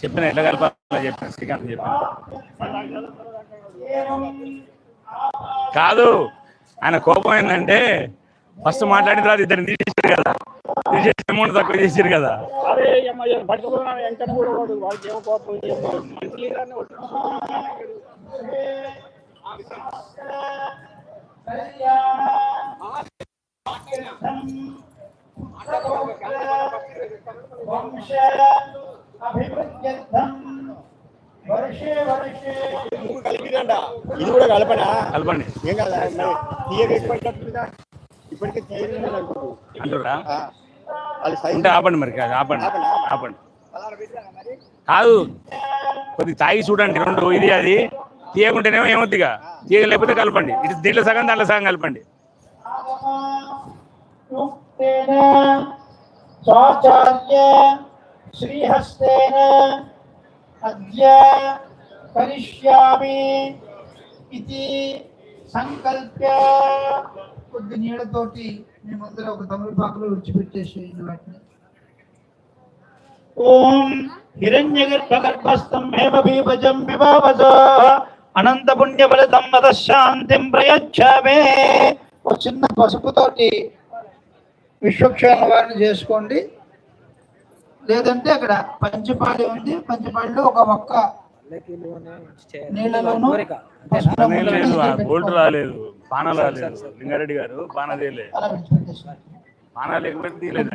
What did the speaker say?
చెప్పిన ఎట్లా కలపాలి చెప్పాను శ్రీకాంత్ చెప్పాను. కాదు ఆయన కోపం ఏంటంటే ఫస్ట్ మాట్లాడిన తర్వాత ఇద్దరు తీసేసి అమౌంట్ తక్కువ చేసారు కదా. ఇది కూడా కలపనా? కలపండి. ఏం కాదా మరి తీయగా ఎక్కువ ఇప్పటికే తీయగా అంటురా ఉంటే ఆపండి మరి కాదు ఆపండి ఆపండి కాదు కొద్ది తాగి చూడండి రెండు ఇది అది. తీయకుంటేనేమో ఏమొద్దిగా? తీయక లేకపోతే కలపండి. ఇటు దీంట్లో సగం దాంట్లో సగం కలపండి. శ్రీహస్తేన అద్య కరిష్యామి ఇది సంకల్ప కొద్ది నీళ్ళతోటి మేమందరూ ఒక తమలపాకులో విడిచిపెట్టేసి వాటిని ఓం హిరణ్యగర్భగర్భస్థం హేమ బీభజం విభావస అనంత పుణ్య ఫలితం మత శాంతిం ప్రయచ్చామే ఒక చిన్న పసుపుతోటి విశ్వక్షేమ వారిని చేసుకోండి. లేదంటే అక్కడ పంచపాడి ఉంది. పంచపాడిలో ఒక మొక్క గోల్డ్. రాలేదు పాన రాలేదు. లింగారెడ్డి గారు పాన తీయలేదు. పాన లేకపోతే తీయలేదు.